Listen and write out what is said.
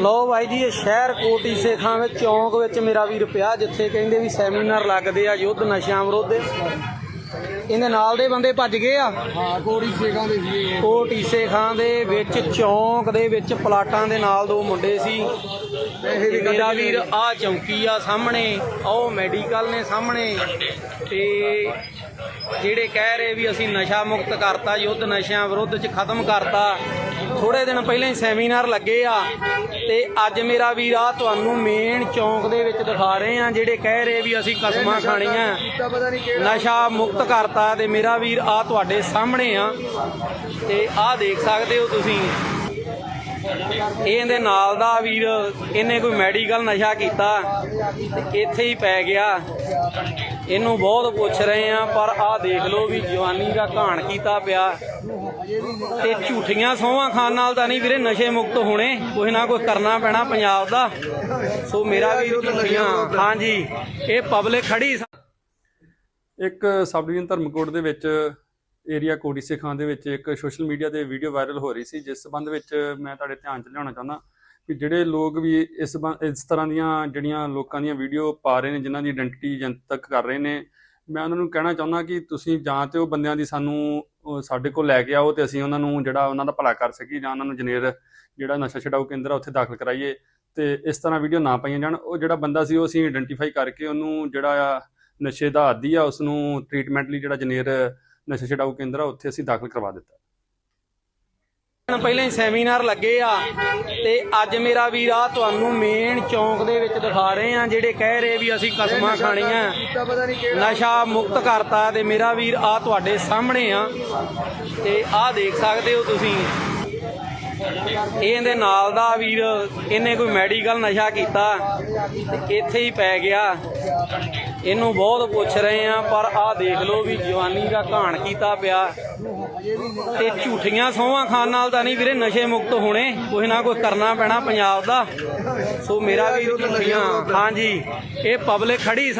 ਲੋ ਬਾਈ ਜੀ ਇਹ ਸ਼ਹਿਰ ਕੋਟੀ ਸੇਖਾਂ ਵਿੱਚ ਚੌਂਕ ਵਿੱਚ ਮੇਰਾ ਵੀਰ ਪਿਆ ਜਿੱਥੇ ਕਹਿੰਦੇ ਵੀ ਸੈਮੀਨਾਰ ਲੱਗਦੇ ਆ ਯੁੱਧ ਨਸ਼ਿਆਂ ਵਿਰੁੱਧ। ਇਹਦੇ ਨਾਲ ਦੇ ਬੰਦੇ ਭੱਜ ਗਏ ਆ? ਹਾਂ ਕੋੜੀ ਸੇਖਾਂ ਦੇ ਸੀ ਕੋਟੀ ਸੇਖਾਂ ਦੇ ਵਿੱਚ ਚੌਂਕ ਦੇ ਵਿੱਚ ਪਲਾਟਾਂ ਦੇ ਨਾਲ ਦੋ ਮੁੰਡੇ ਸੀ। ਮੇਰਾ ਵੀਰ ਆ ਚੌਂਕੀ ਆ ਸਾਹਮਣੇ ਉਹ ਮੈਡੀਕਲ ਨੇ ਸਾਹਮਣੇ। ਤੇ ਜਿਹੜੇ ਕਹਿ ਰਹੇ ਵੀ ਅਸੀਂ ਨਸ਼ਾ ਮੁਕਤ ਕਰਤਾ, ਯੁੱਧ ਨਸ਼ਿਆਂ ਵਿਰੁੱਧ ਚ ਖਤਮ ਕਰਤਾ ਥੋੜੇ ਦਿਨ ਪਹਿਲਾਂ ਹੀ ਸੈਮੀਨਾਰ ਲੱਗੇ ਆ ਤੇ ਅੱਜ ਮੇਰਾ ਵੀਰ ਆ ਤੁਹਾਨੂੰ ਮੇਨ ਚੌਂਕ ਦੇ ਵਿੱਚ ਦਿਖਾ ਰਹੇ ਆ, ਜਿਹੜੇ ਕਹਿ ਰਹੇ ਵੀ ਅਸੀਂ ਕਸਮਾਂ ਖਾਣੀਆਂ। ਨਸ਼ਾ ਮੁਕਤ ਕਰਤਾ ਤੇ ਮੇਰਾ ਵੀਰ ਆ ਤੁਹਾਡੇ ਸਾਹਮਣੇ ਆ ਤੇ ਆਹ ਦੇਖ ਸਕਦੇ ਹੋ ਤੁਸੀਂ। ਇਹ ਇਹਦੇ ਨਾਲ ਦਾ ਵੀਰ, ਇਹਨੇ ਕੋਈ ਮੈਡੀਕਲ ਨਸ਼ਾ ਕੀਤਾ ਇੱਥੇ ਹੀ ਪੈ ਗਿਆ। ਇਹਨੂੰ ਬਹੁਤ ਪੁੱਛ ਰਹੇ ਆ ਪਰ ਆਹ ਦੇਖ ਲਓ ਵੀ ਜਵਾਨੀ ਦਾ ਘਾਣ ਕੀਤਾ ਪਿਆ। ਤੇ ਝੂਠੀਆਂ ਸੋਹਾਂ ਖਾਣ ਨਾਲ ਤਾਂ ਨਹੀਂ ਵੀਰੇ, ਨਸ਼ੇ ਮੁਕਤ ਹੋਣੇ ਕੁਛ ਨਾ ਕੁਛ ਕਰਨਾ ਪੈਣਾ ਪੰਜਾਬ ਦਾ। ਸੋ ਮੇਰਾ ਵੀ ਝੂਠੀਆਂ, ਹਾਂਜੀ, ਇਹ ਪਬਲਿਕ ਖੜੀ ਇੱਕ ਸਬ ਡਿਵੀਜ਼ਨ ਧਰਮਕੋਟ ਦੇ ਵਿੱਚ ਏਰੀਆ ਕੋੜੀ ਸਿੱਖਾਂ ਦੇ ਵਿੱਚ ਇੱਕ ਸੋਸ਼ਲ ਮੀਡੀਆ ਤੇ ਵੀਡੀਓ ਵਾਇਰਲ ਹੋ ਰਹੀ ਸੀ, ਜਿਸ ਸਬੰਧ ਵਿੱਚ ਮੈਂ ਤੁਹਾਡੇ ਧਿਆਨ 'ਚ ਲਿਆਉਣਾ ਚਾਹੁੰਦਾ ਕਿ ਜਿਹੜੇ ਲੋਕ ਵੀ ਇਸ ਸਬੰ- ਇਸ ਤਰ੍ਹਾਂ ਦੀਆਂ ਜਿਹੜੀਆਂ ਲੋਕਾਂ ਦੀਆਂ ਵੀਡੀਓ ਪਾ ਰਹੇ ਨੇ, ਜਿਨ੍ਹਾਂ ਦੀ ਆਇਡੈਂਟੀਟੀ ਜਨਤਕ ਕਰ ਰਹੇ ਨੇ, ਮੈਂ ਉਹਨਾਂ ਨੂੰ ਕਹਿਣਾ ਚਾਹੁੰਦਾ ਕਿ ਤੁਸੀਂ ਜਾਂ ਤੇ ਉਹ ਬੰਦਿਆਂ ਦੀ ਸਾਨੂੰ ਸਾਡੇ ਕੋਲ ਲੈ ਕੇ ਆਓ ਤੇ ਅਸੀਂ ਉਹਨਾਂ ਨੂੰ ਜਿਹੜਾ ਉਹਨਾਂ ਦਾ ਭਲਾ ਕਰ ਸਕੀਏ ਜਾਂ ਉਹਨਾਂ ਨੂੰ ਜਨੇਰ ਜਿਹੜਾ ਨਸ਼ਾ ਛਡਾਊ ਕੇਂਦਰ ਆ, ਉੱਥੇ ਦਾਖਲ ਕਰਾਈਏ ਤੇ ਇਸ ਤਰ੍ਹਾਂ ਵੀਡੀਓ ਨਾ ਪਾਈਆਂ ਜਾਣ। ਉਹ ਜਿਹੜਾ ਬੰਦਾ ਸੀ, ਉਹ ਅਸੀਂ ਆਇਡੈਂਟੀਫਾਈ ਕਰਕੇ ਉਹਨੂੰ ਜਿਹੜਾ ਆ ਨਸ਼ੇ ਦਾ ਆਦੀ ਆ ਉਸ ਨੂੰ ਟ੍ਰੀਟਮੈਂਟ ਲਈ ਜਿਹੜਾ ਜਨੇਰ ਨਸ਼ਾ ਛਡਾਊ ਕੇਂਦਰ ਆ ਉੱਥੇ ਅਸੀਂ ਦਾਖਲ ਕਰਵਾ ਦਿੱਤਾ। ਦਿਨ ਪਹਿਲਾਂ ਹੀ ਸੈਮੀਨਾਰ ਲੱਗੇ ਆ ਤੇ ਅੱਜ ਮੇਰਾ ਵੀਰ ਆ ਤੁਹਾਨੂੰ ਮੇਨ ਚੌਂਕ ਦੇ ਵਿੱਚ ਦਿਖਾ ਰਹੇ ਆ ਜਿਹੜੇ ਕਹਿ ਰਹੇ ਵੀ ਅਸੀਂ ਕਸਮਾਂ ਖਾਣੀਆਂ। ਨਸ਼ਾ ਮੁਕਤ ਕਰਤਾ ਤੇ ਮੇਰਾ ਵੀਰ ਆ ਤੁਹਾਡੇ ਸਾਹਮਣੇ ਆ। ਤੇ ਆਹ ਦੇਖ ਸਕਦੇ ਹੋ ਤੁਸੀਂ। ਇਹ ਇਹਦੇ ਨਾਲ ਦਾ ਵੀਰ ਇਹਨੇ ਕੋਈ ਮੈਡੀਕਲ ਨਸ਼ਾ ਕੀਤਾ ਤੇ ਇੱਥੇ ਹੀ ਪੈ ਗਿਆ। ਇਹਨੂੰ ਬਹੁਤ ਪੁੱਛ ਰਹੇ ਆ ਪਰ ਆਹ ਦੇਖ ਲਓ ਵੀ ਜਵਾਨੀ ਦਾ ਘਾਣ ਕੀਤਾ ਪਿਆ। ਤੇ ਝੂਠੀਆਂ ਸੋਹਾਂ ਖਾਣ ਨਾਲ ਤਾਂ ਨਹੀਂ ਵੀਰੇ, ਨਸ਼ੇ ਮੁਕਤ ਹੋਣੇ ਕੁਛ ਨਾ ਕੁਛ ਕਰਨਾ ਪੈਣਾ ਪੰਜਾਬ ਦਾ। ਸੋ ਮੇਰਾ ਵੀਰ ਝੂਠੀਆਂ। ਹਾਂਜੀ, ਇਹ ਪਬਲਿਕ ਖੜੀ